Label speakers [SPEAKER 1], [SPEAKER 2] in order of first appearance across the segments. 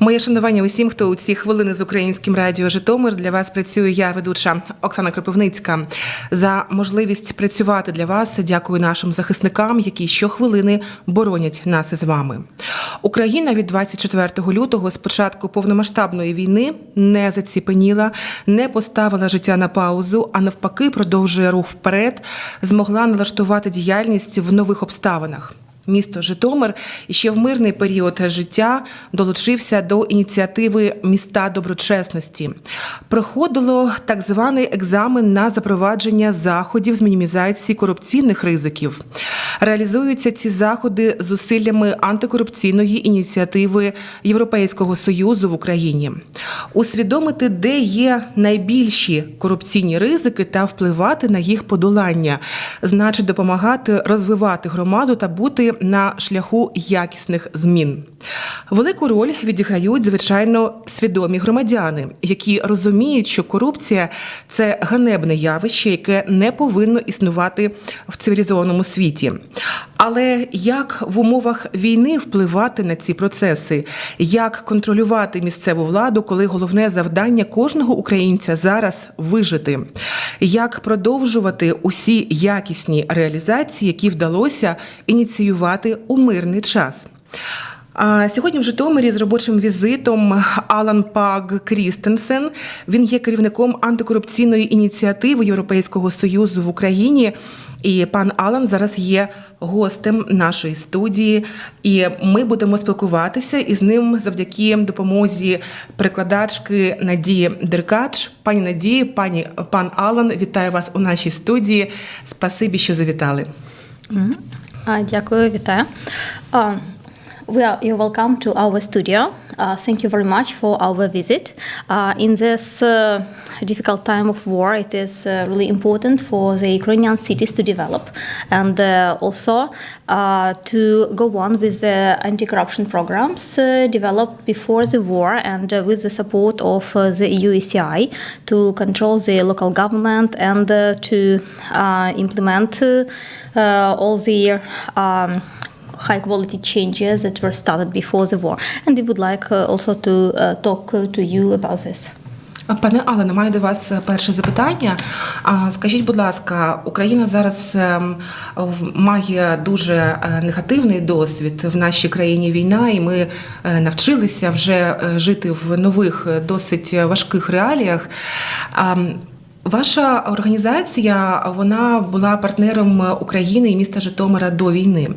[SPEAKER 1] Моє шанування усім, хто у ці хвилини з українським радіо Житомир для вас працюю я, ведуча Оксана Кропивницька. За можливість працювати для вас дякую нашим захисникам, які щохвилини боронять нас із вами. Україна від 24 лютого з початку повномасштабної війни не заціпеніла, не поставила життя на паузу, а навпаки, продовжує рух вперед, змогла налаштувати діяльність в нових обставинах. Місто Житомир ще в мирний період життя долучився до ініціативи міста доброчесності. Проходило так званий екзамен на запровадження заходів з мінімізації корупційних ризиків. Реалізуються ці заходи зусиллями антикорупційної ініціативи Європейського союзу в Україні. Усвідомити, де є найбільші корупційні ризики та впливати на їх подолання, значить допомагати розвивати громаду та бути на шляху якісних змін. Велику роль відіграють, звичайно, свідомі громадяни, які розуміють, що корупція це ганебне явище, яке не повинно існувати в цивілізованому світі. Але як в умовах війни впливати на ці процеси, як контролювати місцеву владу, коли головне завдання кожного українця зараз вижити, як продовжувати усі якісні реалізації, які вдалося ініціювати у мирний час. А Сьогодні в Житомирі з робочим візитом Алан Паг Крістенсен. Він є керівником антикорупційної ініціативи Європейського союзу в Україні. І пан Алан зараз є гостем нашої студії, і ми будемо спілкуватися із ним завдяки допомозі перекладачки Надії Деркач. Пані Надії, пані пан Алан, вітаю вас у нашій студії. Спасибі, що завітали.
[SPEAKER 2] Дякую, вітаю. We are, you're welcome to our studio. Uh, thank you very much for our visit. Uh, in this uh, difficult time of war, it is uh, really important for the Ukrainian cities to develop and uh, also uh, to go on with the anti-corruption programs developed before the war and with the support of the EU to control the local government and to implement all the um, high quality changes that were started before the war. And we would like uh, also to uh, talk uh, to you about this.
[SPEAKER 1] Пане Алане, маю до вас е, перше запитання. Скажіть, будь ласка, Україна зараз ем, має дуже е, негативний досвід в нашій країні війна, і ми е, навчилися вже жити в нових, досить важких реаліях. Ваша організація вона була партнером України і міста Житомира до війни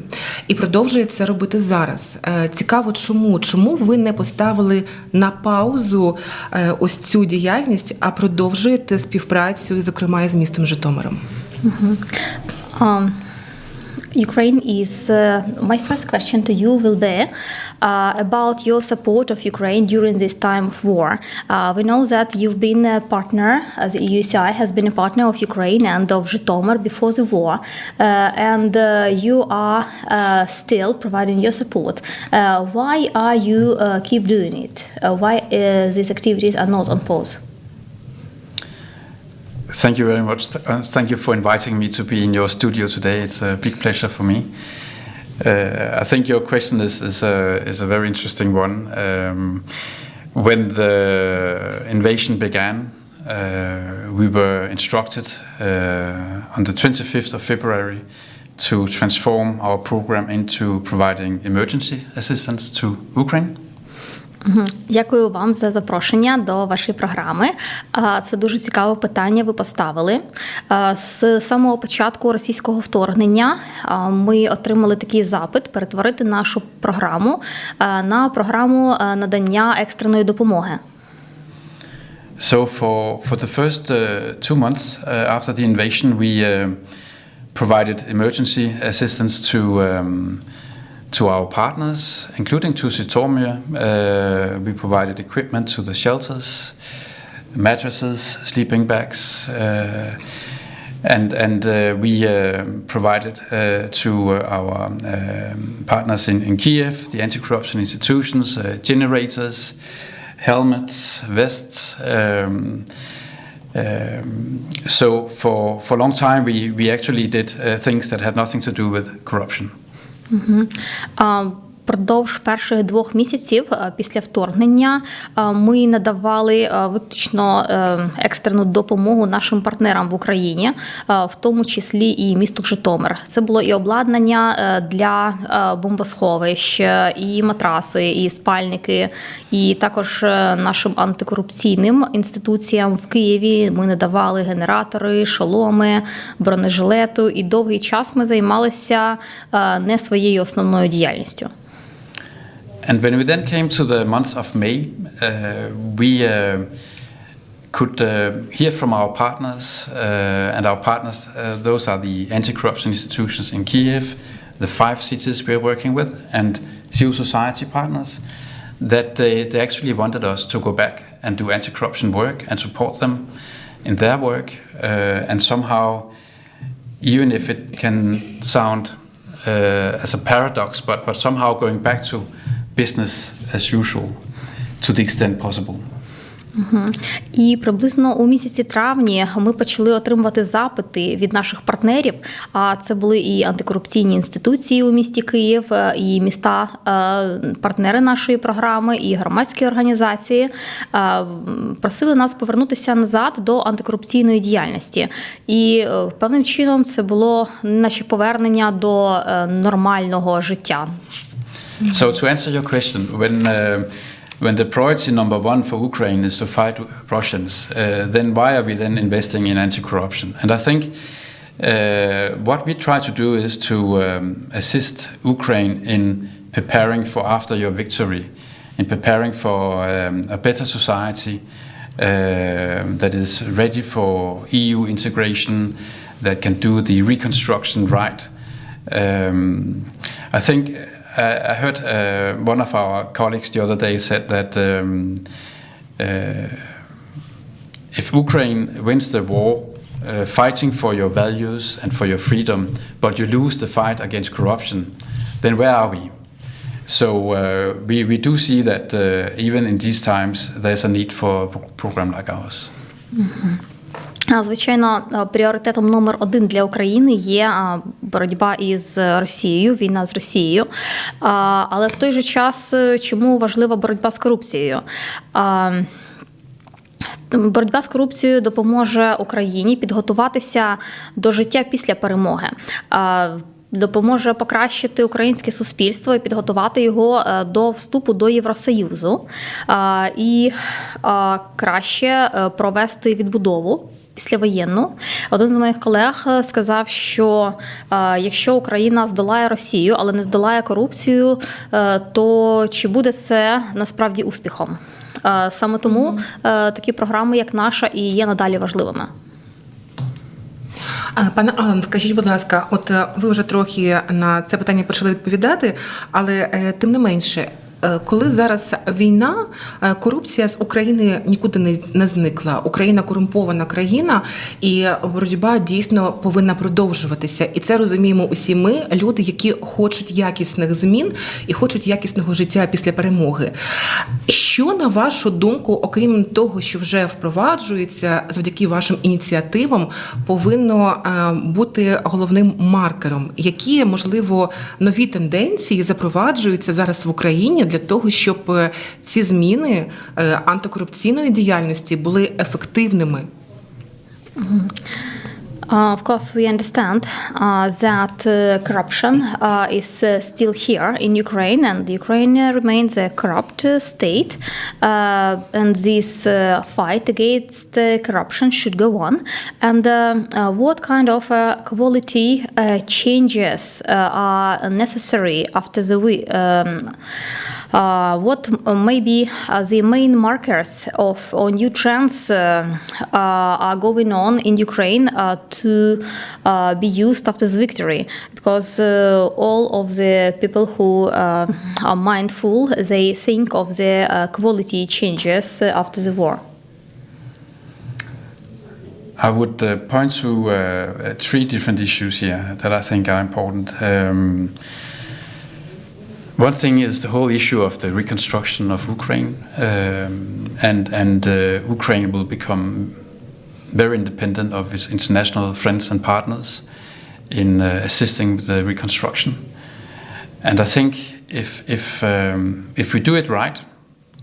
[SPEAKER 1] і продовжує це робити зараз. Е, Цікаво, чому? Чому ви не поставили на паузу е, ось цю діяльність, а продовжуєте співпрацю, зокрема, з містом Житомиром?
[SPEAKER 2] Um, Ukraine is uh, my first question to you will be uh, about your support of Ukraine during this time of war. Uh, we know that you've been a partner, as the EUCI has been a partner of Ukraine and of Zhytomyr before the war, uh, and uh, you are uh, still providing your support. Uh, why are you uh, keep doing it? Uh, why uh, these activities are not on pause?
[SPEAKER 3] Thank you very much. Thank you for inviting me to be in your studio today. It's a big pleasure for me. Uh, I think your question is, is, a, is a very interesting one. Um, when the invasion began, uh, we were instructed uh, on the 25th of February to transform our program into providing emergency assistance to Ukraine.
[SPEAKER 2] Дякую вам за запрошення до вашої програми. Це дуже цікаве питання. Ви поставили з самого початку російського вторгнення. Ми отримали такий запит перетворити нашу програму на програму надання екстреної допомоги.
[SPEAKER 3] So for for the first uh, two months uh, after the invasion, we uh, provided emergency assistance to um, to our partners, including to Zitomir. Uh, we provided equipment to the shelters, mattresses, sleeping bags. Uh, and uh, we provided to our um, partners in, Kiev, the anti-corruption institutions, generators, helmets, vests. Um, um, so for for a long time, we actually did things that had nothing to do with corruption.
[SPEAKER 2] Mhm. Um, Впродовж перших двох місяців е, після вторгнення е, ми надавали е, виключно екстрену допомогу нашим партнерам в Україні, в тому числі і місту Житомир. Це було і обладнання для бомбосховищ, і матраси, і спальники, і також нашим антикорупційним інституціям в Києві ми надавали генератори, шоломи, бронежилету. І довгий час ми займалися не своєю основною діяльністю.
[SPEAKER 3] And when we then came to the month of May, uh, we uh, could uh, hear from our partners, uh, and our partners, uh, those are the anti corruption institutions in Kiev, the five cities we are working with, and civil society partners, that they, they actually wanted us to go back and do anti corruption work and support them in their work, uh, and somehow, even if it can sound as a paradox, but, but somehow going back to business as usual to the extent possible.
[SPEAKER 2] І приблизно у місяці травні ми почали отримувати запити від наших партнерів. А це були і антикорупційні інституції у місті Київ, е, і міста е, партнери нашої програми, і громадські організації е, просили нас повернутися назад до антикорупційної діяльності. І певним чином це було наше повернення до нормального життя.
[SPEAKER 3] So to answer your question, when uh, when the priority number one for Ukraine is to fight Russians, uh, then why are we then investing in anti-corruption? And I think uh, what we try to do is to um, assist Ukraine in preparing for after your victory, in preparing for um, a better society uh, that is ready for EU integration, that can do the reconstruction right. Um, I think I heard uh, one of our colleagues the other day said that um, uh, if Ukraine wins the war, uh, fighting for your values and for your freedom, but you lose the fight against corruption, then where are we? So uh, we, we do see that uh, even in these times, there's a need for a program like ours.
[SPEAKER 2] А, Звичайно, пріоритетом номер один для України є боротьба із Росією, війна з Росією. Але в той же час, е, чому важлива боротьба з корупцією? Боротьба з корупцією допоможе Україні підготуватися до життя після перемоги. Допоможе покращити українське суспільство і підготувати його е, до вступу до Євросоюзу і краще е, провести відбудову. Післявоєнну один з моїх колег е, сказав, що е, якщо Україна здолає Росію, але не здолає корупцію, е, то чи буде це насправді успіхом? Саме тому такі програми, як наша, і є надалі важливими.
[SPEAKER 1] Пане Алан, скажіть, будь ласка, от ви вже трохи на це питання почали відповідати, але тим не менше. Е, Коли зараз війна, е, корупція з України нікуди не, зникла. Україна корумпована країна, і боротьба дійсно повинна продовжуватися. І це розуміємо усі ми, люди, які хочуть якісних змін і хочуть якісного життя після перемоги. Що на вашу думку, окрім того, що вже впроваджується завдяки вашим ініціативам, повинно е, бути головним маркером? Які можливо нові тенденції запроваджуються зараз в Україні для того, щоб е, ці зміни е, антикорупційної діяльності були ефективними?
[SPEAKER 2] Uh, of course, we understand uh, that uh, corruption uh, is uh, still here in Ukraine, and Ukraine uh, remains a corrupt uh, state. Uh, and this uh, fight against uh, corruption should go on. And uh, uh, what kind of uh, quality uh, changes uh, are necessary after the? Um, uh, what may be uh, the main markers of or new trends uh, uh, are going on in Ukraine uh, to uh, be used after the victory? Because uh, all of the people who uh, are mindful, they think of the uh, quality changes uh, after the war.
[SPEAKER 3] I would uh, point to uh, three different issues here that I think are important. Um, one thing is the whole issue of the reconstruction of Ukraine, um, and and uh, Ukraine will become very independent of its international friends and partners in uh, assisting the reconstruction. And I think if if um, if we do it right,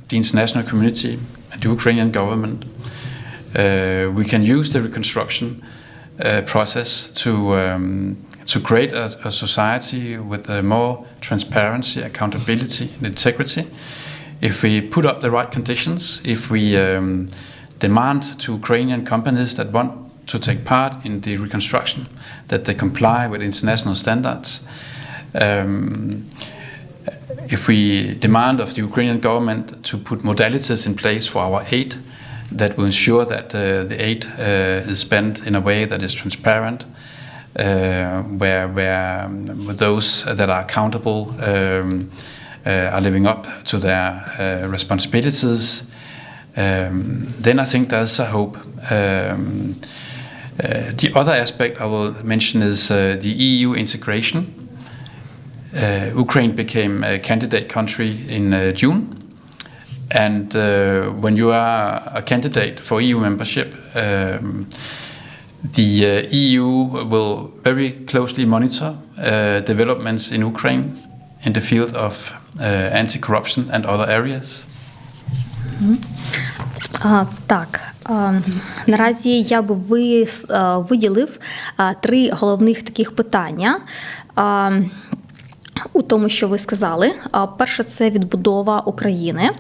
[SPEAKER 3] the international community and the Ukrainian government, uh, we can use the reconstruction uh, process to um, to create a, a society with uh, more transparency, accountability, and integrity. If we put up the right conditions, if we um, demand to Ukrainian companies that want to take part in the reconstruction that they comply with international standards. Um, if we demand of the Ukrainian government to put modalities in place for our aid that will ensure that uh, the aid uh, is spent in a way that is transparent, where, where um, those that are accountable um, uh, are living up to their uh, responsibilities, um, then I think there's a hope. Um, uh, the other aspect I will mention is uh, the EU integration. Uh, Ukraine became a candidate country in uh, June. And uh, when you are a candidate for EU membership, um, the uh, EU will very closely monitor uh, developments in Ukraine in the field of uh, anti corruption and other areas.
[SPEAKER 2] А, так. А, наразі я би вис- а, виділив а, три головних таких питання. А, у тому, що ви сказали, перше це відбудова України.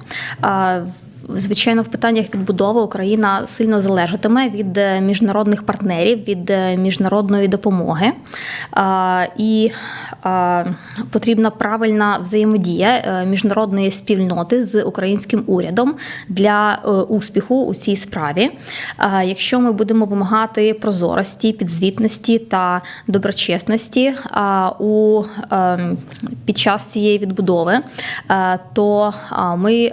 [SPEAKER 2] Звичайно, в питаннях відбудови Україна сильно залежатиме від е, міжнародних партнерів, від е, міжнародної допомоги. І потрібна правильна взаємодія е, міжнародної спільноти з українським урядом для успіху у цій справі. Якщо ми будемо вимагати прозорості, підзвітності та доброчесності у під час цієї відбудови, то ми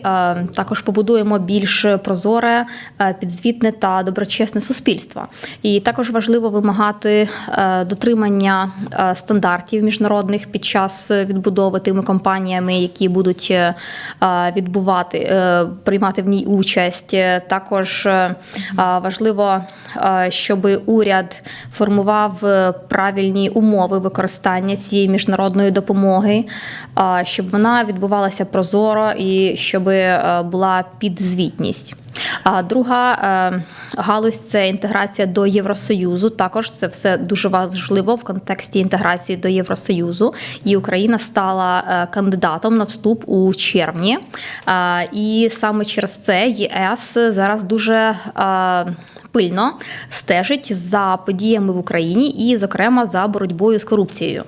[SPEAKER 2] також побудуємо більш прозоре, е, підзвітне та доброчесне суспільство. І також важливо вимагати е, дотримання е, стандартів міжнародних під час відбудови тими компаніями, які будуть відбувати, приймати в ній участь. Також важливо, щоб уряд формував правильні умови використання цієї міжнародної допомоги, щоб вона відбувалася прозоро і щоб була підзвітність. А друга е, галузь це інтеграція до Євросоюзу. Також це все дуже важливо в контексті інтеграції до Євросоюзу. І Україна стала е, кандидатом на вступ у червні. Е, І саме через це ЄС зараз дуже пильно стежить за подіями в Україні і, зокрема, за боротьбою з корупцією.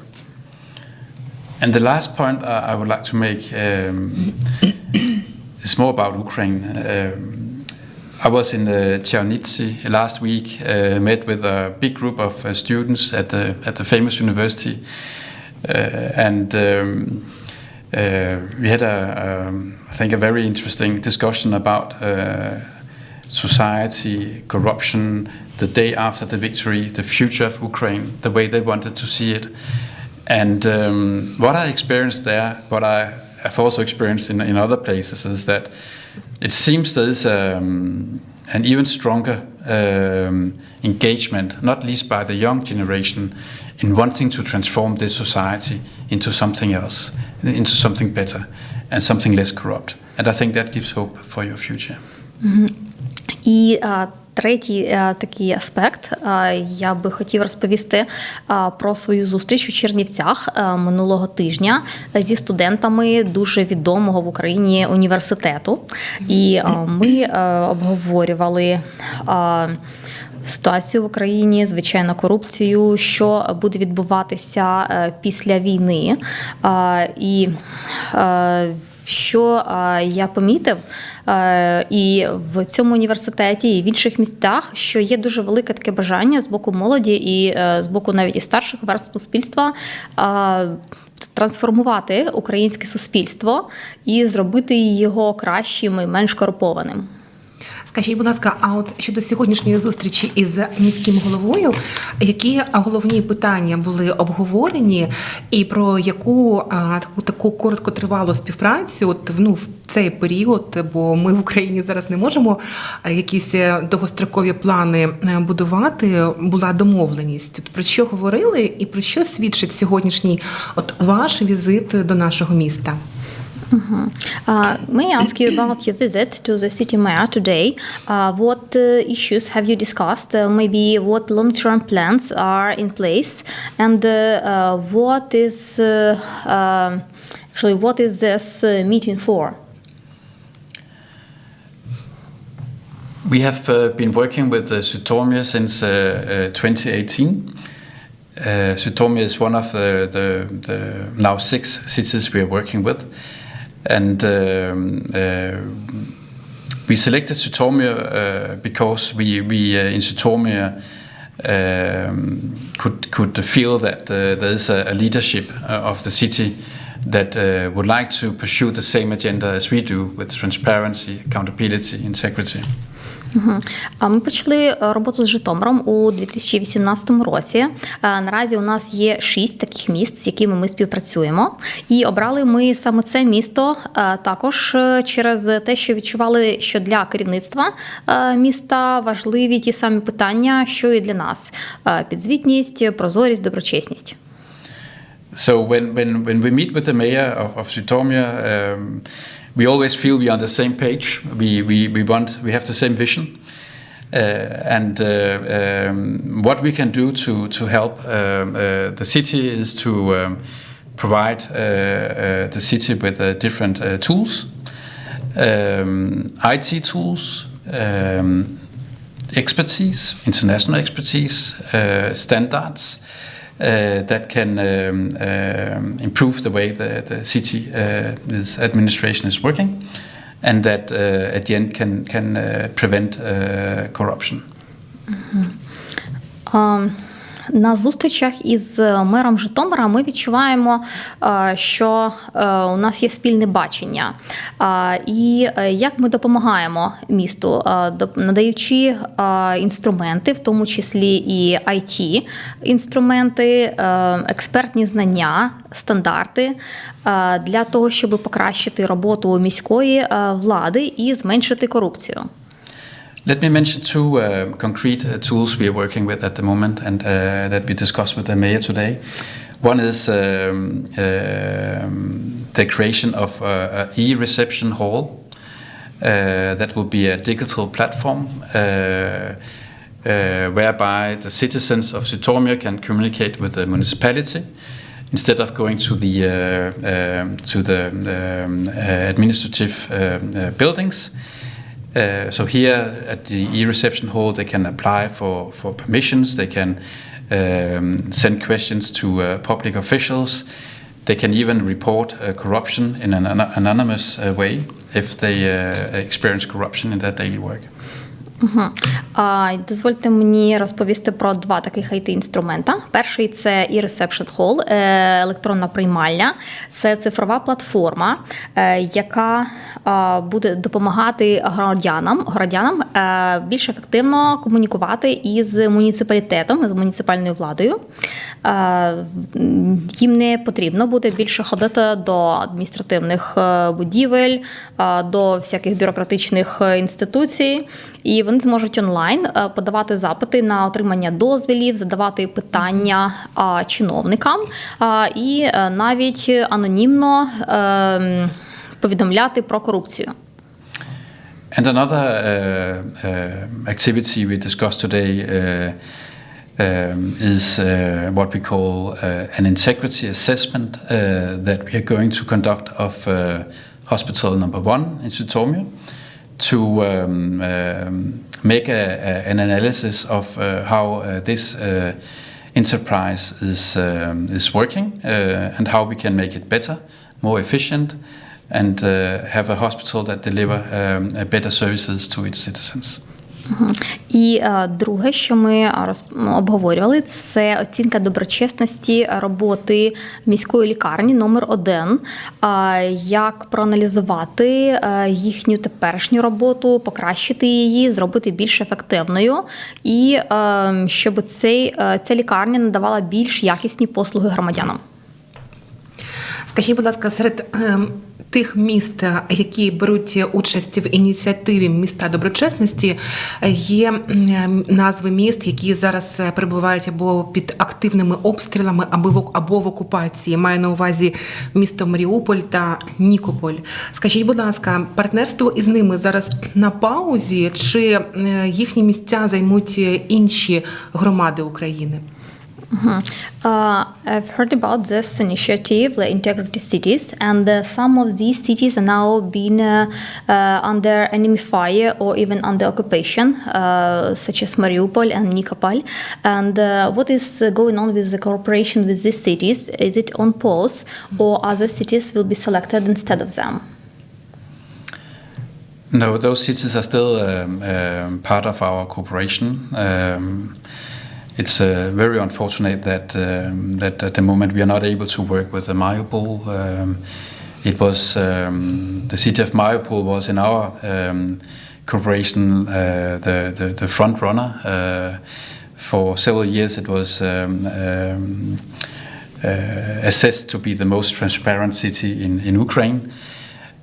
[SPEAKER 3] And the last point I I would like to make um, is more about Ukraine. Um, I was in uh, Chernivtsi last week, uh, met with a big group of uh, students at the at the famous university, uh, and um, uh, we had a um, I think a very interesting discussion about uh, society, corruption, the day after the victory, the future of Ukraine, the way they wanted to see it. And um, what I experienced there, what I have also experienced in, in other places, is that it seems there is um, an even stronger um, engagement, not least by the young generation, in wanting to transform this society into something else, into something better, and something less corrupt. And I think that gives hope for your future.
[SPEAKER 2] І а, третій а, такий аспект а, я би хотів розповісти а, про свою зустріч у Чернівцях минулого тижня зі студентами дуже відомого в Україні університету. І ми обговорювали. Ситуацію в Україні, звичайно, корупцію, що буде відбуватися е, після війни. І е, що я помітив і в цьому університеті, і в інших містах, що є дуже велике таке бажання з боку молоді і е, з боку навіть і старших верств суспільства. Трансформувати українське суспільство і зробити його кращим і менш корумпованим.
[SPEAKER 1] Скажіть, будь ласка, а от щодо сьогоднішньої зустрічі із міським головою, які головні питання були обговорені, і про яку таку таку короткотривалу співпрацю, от ну в цей період, бо ми в Україні зараз не можемо якісь е, довгострокові плани е, будувати, була домовленість. От про що говорили, і про що свідчить сьогоднішній от ваш візит до нашого міста?
[SPEAKER 2] Uh, may I ask you about your visit to the city mayor today? Uh, what uh, issues have you discussed? Uh, maybe what long-term plans are in place, and uh, uh, what is um actually what is this meeting for?
[SPEAKER 3] We have been working with uh, Sutomia since uh, uh, 2018. Uh, Sutomia is one of the, the, the now six cities we are working with. And uh, we selected Sutomia uh, because we, we uh, in Sutomia um, could, could feel that uh, there is a, a leadership uh, of the city that uh, would like to pursue the same agenda as we do with transparency, accountability, integrity.
[SPEAKER 2] А Ми почали е, роботу з Житомиром у 2018 році. Е, Наразі у нас є шість таких міст, з якими ми співпрацюємо. І обрали ми саме це місто е, також через те, що відчували, що для керівництва міста важливі ті самі питання, що і для нас: підзвітність, прозорість, доброчесність.
[SPEAKER 3] So when, when, when we meet with the mayor of, of Sutomia, um, we always feel we're on the same page. We, we, we want we have the same vision, uh, and uh, um, what we can do to to help um, uh, the city is to um, provide uh, uh, the city with uh, different tools, um, IT tools. Um, expertise, international expertise, standards that can um, um, improve the way the, the city uh, this administration is working, and that uh, at the end can can uh, prevent uh, corruption.
[SPEAKER 2] А, На зустрічах із мером Житомира ми відчуваємо, е, що е, у нас є спільне бачення. І е, як ми допомагаємо місту, е, надаючи е, інструменти, в тому числі і it інструменти, е, експертні знання, стандарти е, для того, щоб покращити роботу міської е, влади і зменшити корупцію.
[SPEAKER 3] Let me mention two uh, concrete uh, tools we are working with at the moment and uh, that we discussed with the mayor today. One is um, um, the creation of uh, a e-reception hall uh, that will be a digital platform uh, uh, whereby the citizens of Sutomia can communicate with the municipality instead of going to the um, to the um, administrative um, buildings. Uh, so here at the e-reception hall, they can apply for, for permissions. They can um, send questions to uh, public officials. They can even report uh, corruption in an an- anonymous uh, way if they uh, experience corruption in their daily work.
[SPEAKER 2] Угу. А, дозвольте мені розповісти про два таких it інструмента. Перший це e-reception hall, е, електронна приймальня. Це цифрова платформа, е, яка буде допомагати громадянам, громадянам е, більш ефективно комунікувати із муніципалітетом, з муніципальною владою. Їм не потрібно буде більше ходити до адміністративних будівель, до всяких бюрократичних інституцій. І вони зможуть онлайн е, подавати запити на отримання дозвілів, задавати питання чиновникам і е, навіть анонімно ем, повідомляти про корупцію.
[SPEAKER 3] And another uh, uh, activity we discussed today uh, um, is uh, what we call uh, an integrity assessment uh, that we are going to conduct of uh, hospital number one in Sutomia to um, um, make a, a, an analysis of uh, how uh, this uh, enterprise is, um, is working uh, and how we can make it better, more efficient, and uh, have a hospital that deliver um, better services to its citizens.
[SPEAKER 2] І е, друге, що ми е, ну, обговорювали, це оцінка доброчесності роботи міської лікарні номер 1 Як проаналізувати е, їхню теперішню роботу, покращити її, зробити більш ефективною, і е, щоб цей, ця лікарня надавала більш якісні послуги громадянам.
[SPEAKER 1] Скажіть, будь ласка, серед ем, тих міст, е, які беруть участь в ініціативі міста доброчесності, є назви міст, які зараз е, перебувають або під активними обстрілами, або або в окупації. Маю на увазі місто Маріуполь та Нікополь. Скажіть, будь ласка, партнерство із ними зараз на паузі, чи е, їхні місця займуть інші громади України?
[SPEAKER 2] Mhm. Uh, I've heard about this initiative, the Integrity Cities, and uh, some of these cities are now being uh, uh, under enemy fire or even under occupation, uh, such as Mariupol and Nikopol. And uh, what is going on with the cooperation with these cities? Is it on pause, or other cities will be selected instead of them?
[SPEAKER 3] No, those cities are still um, um, part of our cooperation. Um, it's uh, very unfortunate that um, that at the moment we are not able to work with the Mariupol. Um, it was um, the city of Mariupol was in our um, cooperation uh, the, the the front runner uh, for several years. It was. Um, um, uh, assessed to be the most transparent city in, in Ukraine.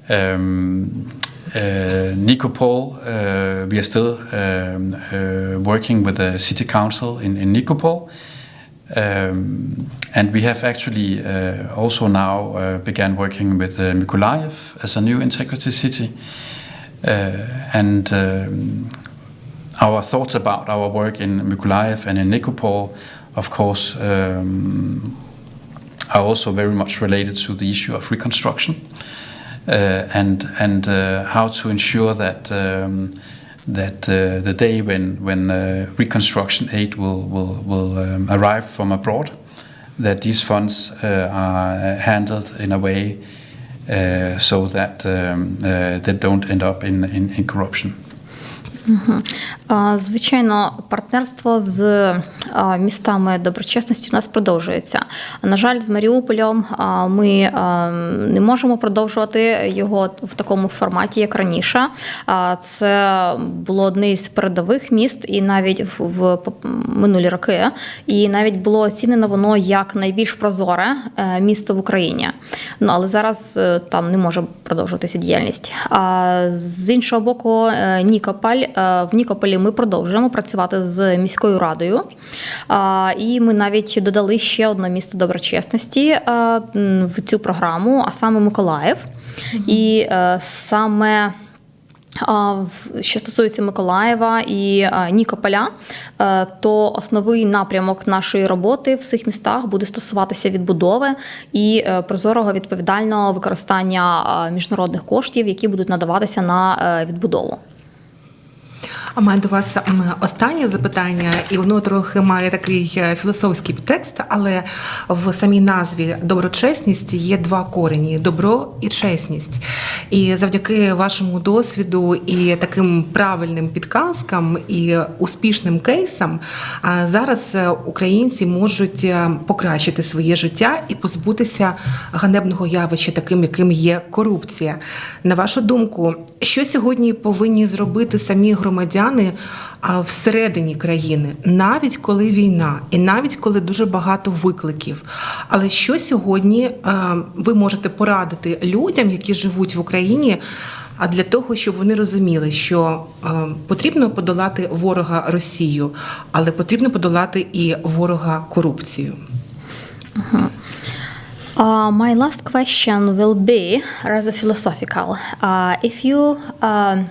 [SPEAKER 3] Um, uh, Nikopol, uh, we are still um, uh, working with the city council in, in Nikopol. Um, and we have actually uh, also now uh, began working with uh, Mykolaiv as a new integrity city. Uh, and um, our thoughts about our work in Mykolaiv and in Nikopol, of course, um, are also very much related to the issue of reconstruction and and uh, how to ensure that um, that uh, the day when when uh, reconstruction aid will will will um, arrive from abroad, that these funds uh, are handled in a way uh, so that um, uh, they don't end up in in, in corruption.
[SPEAKER 2] Звичайно, партнерство з містами доброчесності у нас продовжується. На жаль, з Маріуполем ми не можемо продовжувати його в такому форматі, як раніше. Це було одне із передових міст, і навіть в, минулі роки, і навіть було оцінено воно як найбільш прозоре е, місто в Україні. Ну але зараз е, там не може продовжуватися діяльність. З іншого боку, е, Нікополь в Нікополі ми продовжуємо працювати з міською радою. І ми навіть додали ще одне місто доброчесності е, в цю програму, а саме Миколаїв. І е, саме. Що стосується Миколаєва і е, Нікополя, е, то основний напрямок нашої роботи в цих містах буде стосуватися відбудови і е, прозорого відповідального використання е, міжнародних коштів, які будуть надаватися на е, відбудову.
[SPEAKER 1] А маю до вас останнє запитання, і воно трохи має такий е, філософський підтекст, але в самій назві доброчесність є два корені добро і чесність. І завдяки вашому досвіду і таким правильним підказкам і успішним кейсам зараз е, українці можуть е, покращити своє життя і позбутися ганебного явища, таким яким є корупція. На вашу думку, що сьогодні повинні зробити самі громадяни а, всередині країни, навіть коли війна, і навіть коли дуже багато викликів. Але що сьогодні е, ви можете порадити людям, які живуть в Україні? А для того, щоб вони розуміли, що е, потрібно подолати ворога Росію, але потрібно подолати і ворога корупцію.
[SPEAKER 2] Uh, my last question will be rather philosophical. Uh, if you um,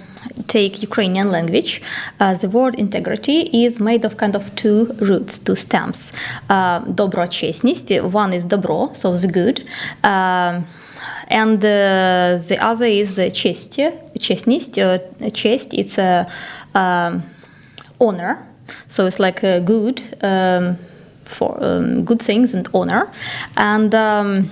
[SPEAKER 2] take Ukrainian language, uh, the word integrity is made of kind of two roots, two stems. Uh, Добро, чесність, one is добро, so the good. Um, and uh, the other is честь, чесність. Uh, честь, it's a um, honor, so it's like a good. Um, for um, good things and honor. And um,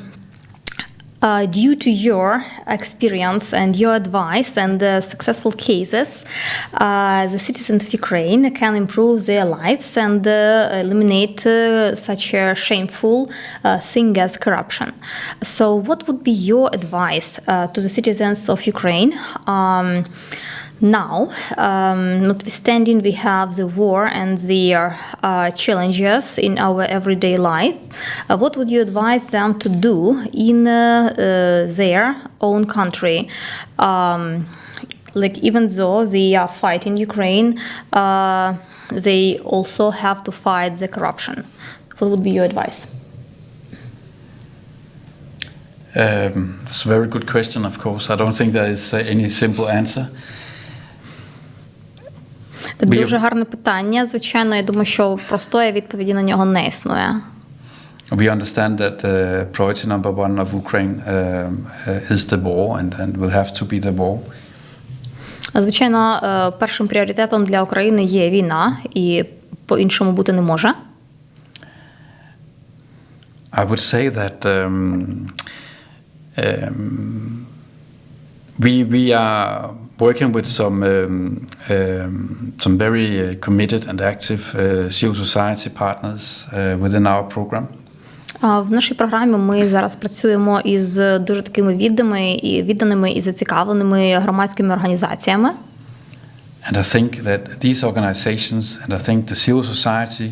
[SPEAKER 2] uh, due to your experience and your advice and the successful cases, uh, the citizens of Ukraine can improve their lives and uh, eliminate uh, such a shameful uh, thing as corruption. So, what would be your advice uh, to the citizens of Ukraine? Um, now, um, notwithstanding we have the war and the uh, challenges in our everyday life, uh, what would you advise them to do in uh, uh, their own country? Um, like even though they are fighting Ukraine, uh, they also have to fight the corruption. What would be your advice?
[SPEAKER 3] Um, it's a very good question, of course. I don't think there is uh, any simple answer.
[SPEAKER 2] Дуже гарне питання. Звичайно, я думаю, що простої відповіді на нього не існує.
[SPEAKER 3] We understand that uh, priority number one of Ukraine um, uh, is the war and, and will have to be the war.
[SPEAKER 2] Звичайно, е, першим пріоритетом для України є війна, і по-іншому бути не може.
[SPEAKER 3] I would say that um, um, we we are working with some um, um, some very uh, committed and active uh, civil society partners uh, within our program.
[SPEAKER 2] А В нашій програмі ми зараз працюємо із дуже такими відданими і відданими і зацікавленими громадськими організаціями.
[SPEAKER 3] And I think that these organizations and I think the civil society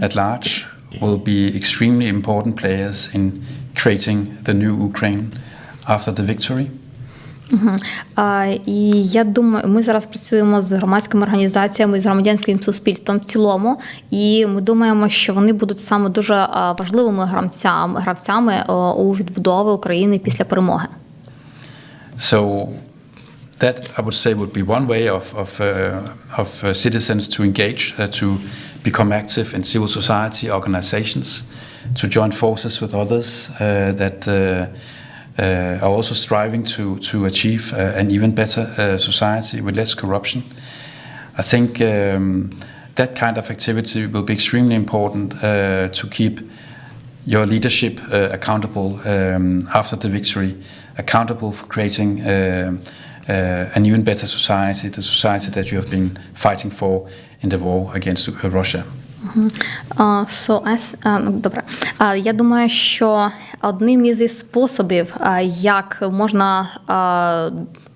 [SPEAKER 3] at large will be extremely important players in creating the new Ukraine after the victory.
[SPEAKER 2] І я думаю, ми зараз працюємо з громадськими організаціями, з громадянським суспільством в цілому, і ми думаємо, що вони будуть саме дуже важливими гравцями, гравцями у відбудови України після перемоги.
[SPEAKER 3] So that I would say would be one way of of, uh, of uh, citizens to engage, uh, to become active in civil society organizations, to join forces with others uh, that uh, are also striving to to achieve uh, an even better uh, society with less corruption. I think um, that kind of activity will be extremely important uh, to keep your leadership uh, accountable um, after the victory, accountable for creating uh, uh, an even better society, the society that you have been fighting for in the war against uh, Russia.
[SPEAKER 2] Uh, so, as, а, ну, добре. А, я думаю, що одним із способів, як можна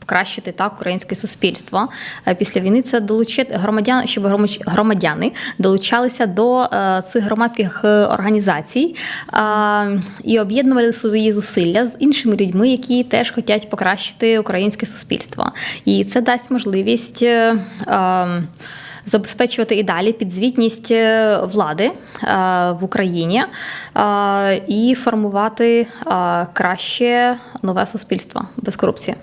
[SPEAKER 2] покращити так українське суспільство після війни, це долучити громадян, щоб громадян- громадяни долучалися до е, цих громадських е, організацій і об'єднували свої зусилля з іншими людьми, які теж хочуть покращити українське суспільство. І це дасть можливість. Забезпечувати і далі підзвітність е, влади е, в Україні е, і формувати краще нове суспільство без корупції.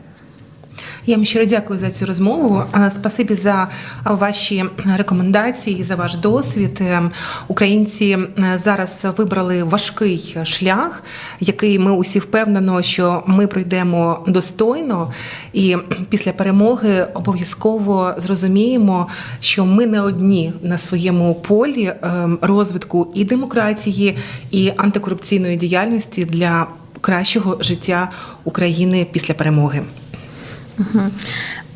[SPEAKER 1] Я вам щиро дякую за цю розмову. Спасибі за ваші рекомендації, за ваш досвід. Е, Українці зараз вибрали важкий шлях, який ми усі впевнено, що ми пройдемо достойно, і після перемоги обов'язково зрозуміємо, що ми не одні на своєму полі е, розвитку і демократії, і антикорупційної діяльності для кращого життя України після перемоги.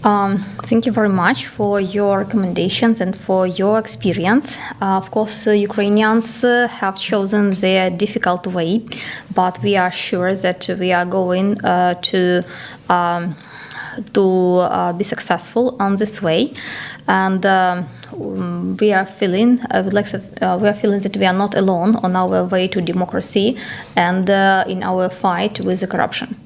[SPEAKER 2] Um, thank you very much for your recommendations and for your experience. Uh, of course, uh, Ukrainians uh, have chosen their difficult way, but we are sure that we are going uh, to. Um, to uh, be successful on this way, and um, we are feeling. Would like uh, we are feeling that we are not alone on our way to democracy and uh, in our fight with the corruption.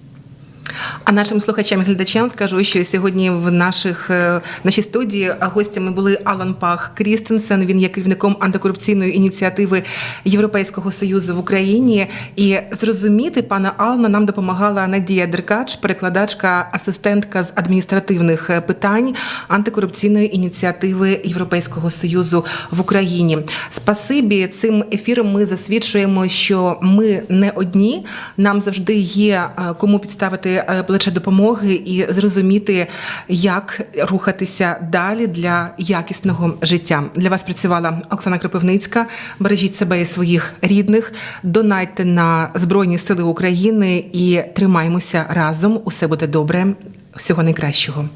[SPEAKER 1] А нашим слухачам і глядачам скажу, що сьогодні в наших е, в нашій студії гостями були Алан Пах Крістенсен. Він є керівником антикорупційної ініціативи Європейського союзу в Україні. І зрозуміти пана Алана нам допомагала Надія Деркач, перекладачка, асистентка з адміністративних е, питань антикорупційної ініціативи Європейського союзу в Україні. Спасибі цим ефіром. Ми засвідчуємо, що ми не одні. Нам завжди є е, кому підставити е, плече допомоги і зрозуміти, як рухатися далі для якісного життя. Для вас працювала Оксана Кропивницька. Бережіть себе і своїх рідних, донайте на Збройні Сили України і тримаймося разом. Усе буде добре. Всього найкращого.